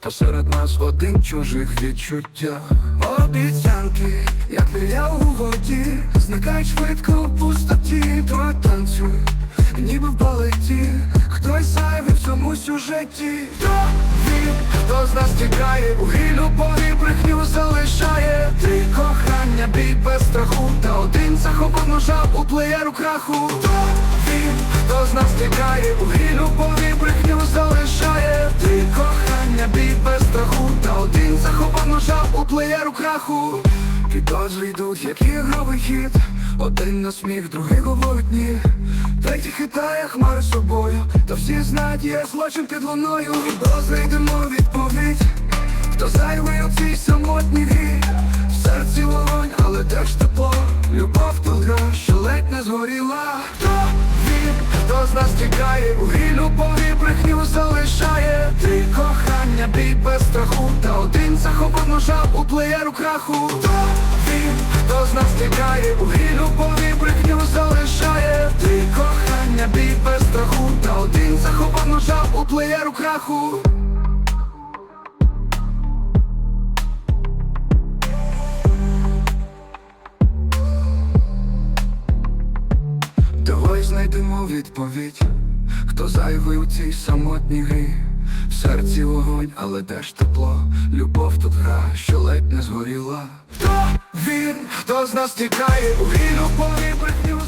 Хто серед нас один чужих відчуття. Обіцянки, як мрія у воді Зникають швидко у пустоті. То танцюй, ніби в балеті. Хтось зайвий в цьому сюжеті. То він, хто з нас тікає? У грі любові брехню залишає. Три кохання, бій без страху. Та один захопив ножа у плеєру краху. То він, хто з нас тікає? У грі ножа у краху. Підозри йдуть, як ігровий хід. Один на сміх, другий говорить ні. Третій хитає хмари собою. Та всі знають, є злочин під луною. Підозри йдемо відповідь. Хто зайвий у цій самотній грі? В серці вогонь, але де ж тепло? Любов тут що ледь не згоріла. Хто він, хто з нас тікає? У грі любові брехню залишає. Три захопив ножа у плеєру краху. Хто він, хто з нас тікає? У грі любові брехню залишає. Три кохання, бій без страху. Та один захопив ножа у плеєру краху. Давай знайдемо відповідь, хто зайвий у цій самотній грі. В серці вогонь, але де ж тепло, любов тут гра, що ледь не згоріла. Хто він, хто з нас тікає, у війну любові брехню